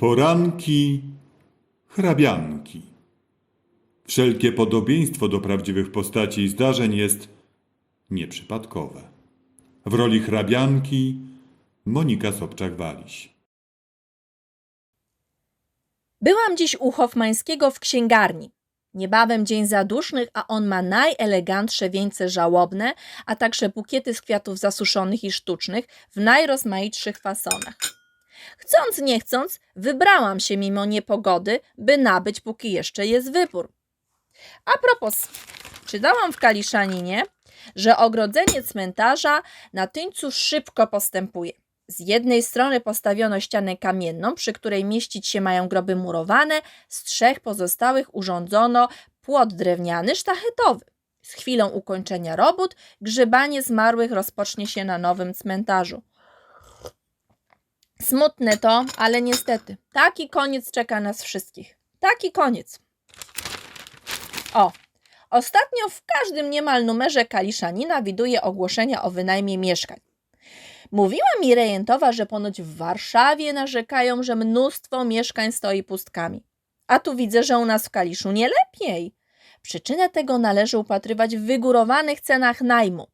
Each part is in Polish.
Poranki hrabianki. Wszelkie podobieństwo do prawdziwych postaci i zdarzeń jest nieprzypadkowe. W roli hrabianki Monika Sobczak-Waliś. Byłam dziś u Hoffmańskiego w księgarni. Niebawem dzień zadusznych, a on ma najelegantsze wieńce żałobne, a także bukiety z kwiatów zasuszonych i sztucznych w najrozmaitszych fasonach. Chcąc, nie chcąc, wybrałam się mimo niepogody, by nabyć, póki jeszcze jest wybór. A propos, czytałam w Kaliszaninie, że ogrodzenie cmentarza na Tyńcu szybko postępuje. Z jednej strony postawiono ścianę kamienną, przy której mieścić się mają groby murowane, z trzech pozostałych urządzono płot drewniany sztachetowy. Z chwilą ukończenia robót grzebanie zmarłych rozpocznie się na nowym cmentarzu. Smutne to, ale niestety, taki koniec czeka nas wszystkich. Taki koniec. O, ostatnio w każdym niemal numerze Kaliszanina widuje ogłoszenia o wynajmie mieszkań. Mówiła mi rejentowa, że ponoć w Warszawie narzekają, że mnóstwo mieszkań stoi pustkami. A tu widzę, że u nas w Kaliszu nie lepiej. Przyczynę tego należy upatrywać w wygórowanych cenach najmu.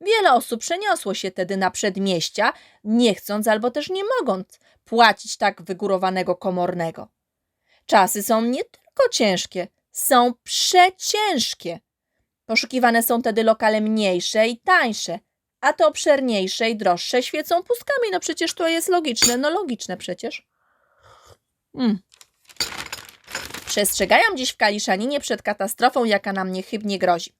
Wiele osób przeniosło się tedy na przedmieścia, nie chcąc albo też nie mogąc płacić tak wygórowanego komornego. Czasy są nie tylko ciężkie, są przeciężkie. Poszukiwane są tedy lokale mniejsze i tańsze, a te obszerniejsze i droższe świecą pustkami. No przecież to jest logiczne, no logiczne przecież. Mm. Przestrzegają dziś w Kaliszaninie przed katastrofą, jaka nam niechybnie grozi.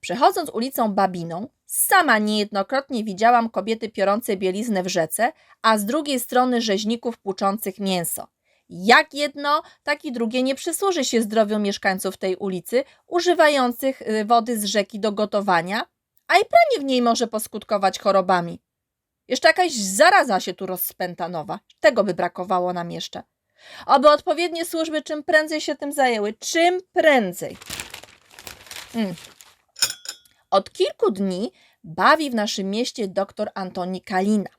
Przechodząc ulicą Babiną, sama niejednokrotnie widziałam kobiety piorące bieliznę w rzece, a z drugiej strony rzeźników płuczących mięso. Jak jedno, tak i drugie nie przysłuży się zdrowiu mieszkańców tej ulicy, używających y, wody z rzeki do gotowania, a i pranie w niej może poskutkować chorobami. Jeszcze jakaś zaraza się tu rozpęta nowa. Tego by brakowało nam jeszcze. Oby odpowiednie służby czym prędzej się tym zajęły. Czym prędzej. Mm. Od kilku dni bawi w naszym mieście dr Antoni Kalina,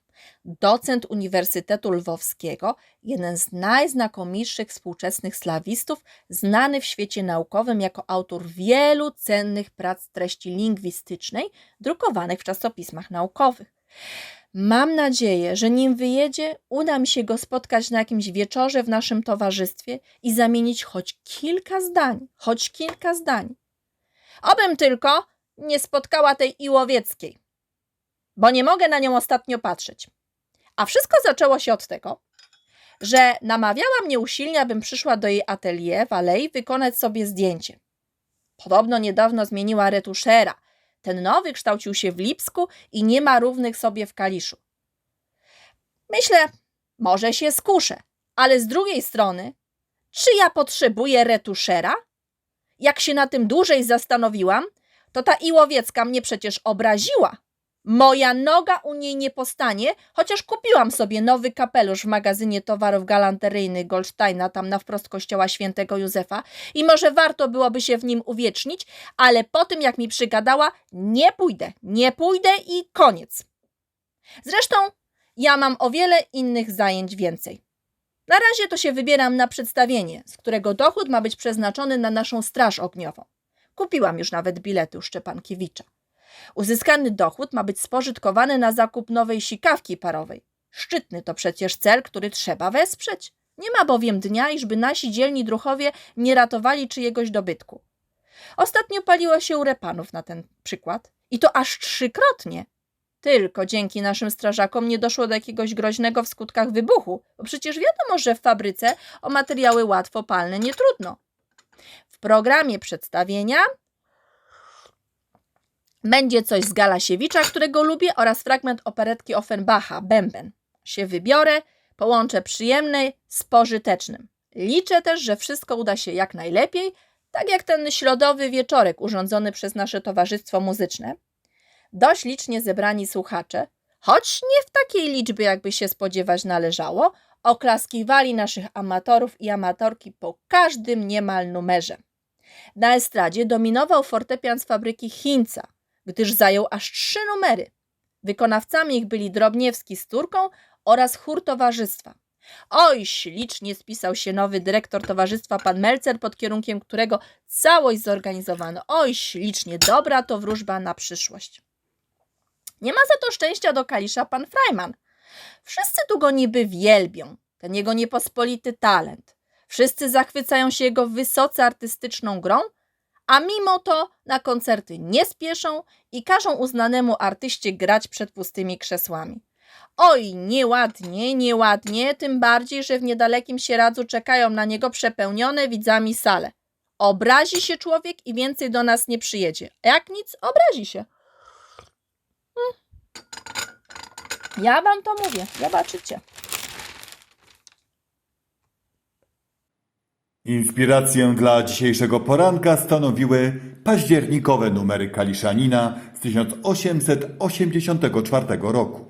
docent Uniwersytetu Lwowskiego, jeden z najznakomitszych współczesnych slawistów, znany w świecie naukowym jako autor wielu cennych prac treści lingwistycznej, drukowanych w czasopismach naukowych. Mam nadzieję, że nim wyjedzie, uda mi się go spotkać na jakimś wieczorze w naszym towarzystwie i zamienić choć kilka zdań, choć kilka zdań. Obym tylko nie spotkała tej Iłowieckiej, bo nie mogę na nią ostatnio patrzeć. A wszystko zaczęło się od tego, że namawiała mnie usilnie, abym przyszła do jej atelier w Alei wykonać sobie zdjęcie. Podobno niedawno zmieniła retuszera. Ten nowy kształcił się w Lipsku i nie ma równych sobie w Kaliszu. Myślę, może się skuszę, ale z drugiej strony, czy ja potrzebuję retuszera? Jak się na tym dłużej zastanowiłam, to ta Iłowiecka mnie przecież obraziła. Moja noga u niej nie postanie, chociaż kupiłam sobie nowy kapelusz w magazynie towarów galanteryjnych Goldsteina, tam na wprost kościoła świętego Józefa i może warto byłoby się w nim uwiecznić, ale po tym jak mi przygadała, nie pójdę, nie pójdę i koniec. Zresztą ja mam o wiele innych zajęć więcej. Na razie to się wybieram na przedstawienie, z którego dochód ma być przeznaczony na naszą straż ogniową. Kupiłam już nawet bilety u Szczepankiewicza. Uzyskany dochód ma być spożytkowany na zakup nowej sikawki parowej. Szczytny to przecież cel, który trzeba wesprzeć. Nie ma bowiem dnia, iżby nasi dzielni druchowie nie ratowali czyjegoś dobytku. Ostatnio paliło się u repanów na ten przykład. I to aż trzykrotnie. Tylko dzięki naszym strażakom nie doszło do jakiegoś groźnego w skutkach wybuchu, bo przecież wiadomo, że w fabryce o materiały łatwo palne nie trudno. W programie przedstawienia będzie coś z Galasiewicza, którego lubię, oraz fragment operetki Offenbacha, Bęben. Się wybiorę, połączę przyjemne z pożytecznym. Liczę też, że wszystko uda się jak najlepiej, tak jak ten środowy wieczorek urządzony przez nasze towarzystwo muzyczne. Dość licznie zebrani słuchacze, choć nie w takiej liczbie, jakby się spodziewać należało, oklaskiwali naszych amatorów i amatorki po każdym niemal numerze. Na estradzie dominował fortepian z fabryki Chińca, gdyż zajął aż trzy numery. Wykonawcami ich byli Drobniewski z Turką oraz chór towarzystwa. Oj, ślicznie spisał się nowy dyrektor towarzystwa pan Melcer, pod kierunkiem którego całość zorganizowano. Oj, ślicznie, dobra to wróżba na przyszłość. Nie ma za to szczęścia do Kalisza pan Freiman. Wszyscy tu go niby wielbią, ten jego niepospolity talent. Wszyscy zachwycają się jego wysoce artystyczną grą, a mimo to na koncerty nie spieszą i każą uznanemu artyście grać przed pustymi krzesłami. Oj, nieładnie, nieładnie, tym bardziej, że w niedalekim Sieradzu czekają na niego przepełnione widzami sale. Obrazi się człowiek i więcej do nas nie przyjedzie. Jak nic, obrazi się. Hmm. Ja wam to mówię, zobaczycie. Inspirację dla dzisiejszego poranka stanowiły październikowe numery Kaliszanina z 1884 roku.